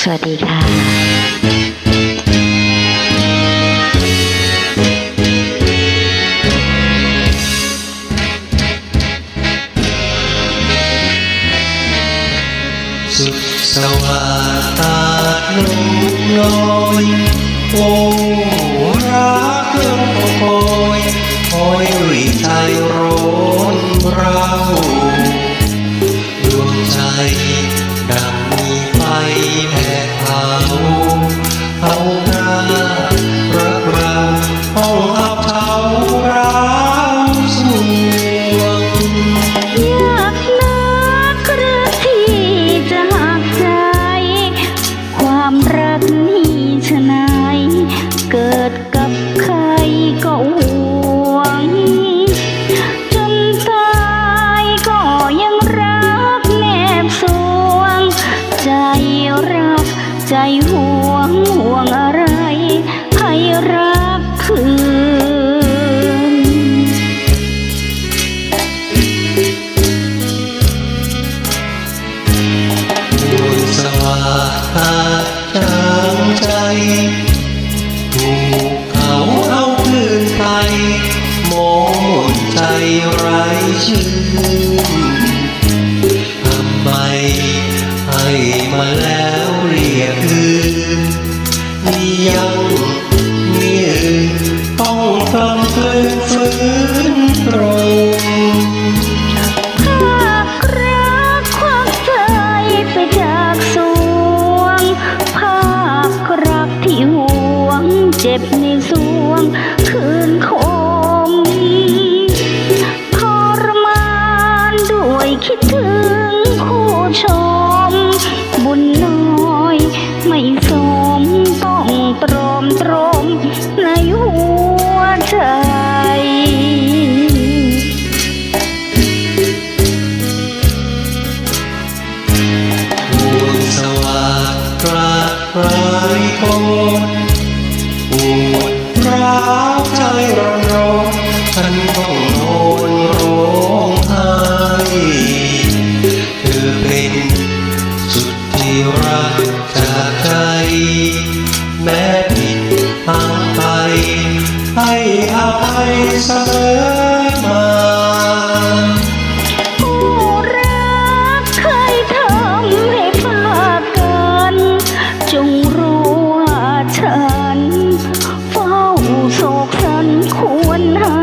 สวัสดีค่ะสุดสวัสดาลุงน้อยโอ้รักเกินคอยคอยริใจร้อนเราดวงใจดังมี ไฟแผดเผาเอาหน้ารักเราห้องอับเฉาร้าวสวงอยากนักหรือที่จะหักใจ ความรักนี้ชนะ ใจรัก ใจห่วงห่วงอะไร ให้รักคืน ดวงสว่างตาจางใจ ถูกเขาเอาคืนไป มาแล้วเรียกคืนนี่ยังมีอื่นต้องกลำกลืนฟื้นตรงหากรักควักใจไปจากสวงภาพรักที่ห่วงเจ็บในสวง วใจดวงสว่างกลากรายคนปวดร้าวใจร้อนรนฉันต้องโนอนร้องไห้เธอเป็นสุดที่รักจากใจแม้ อภัยเสมอมาผู้รักเคยทำให้พลาดกัน จงรู้ว่าฉัน เฝ้าโศกสันควรหา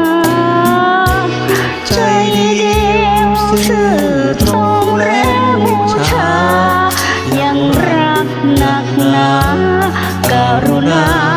ใจเดียวซื่อตรงและบูชา ยังรักหนักหนาการุณาขอ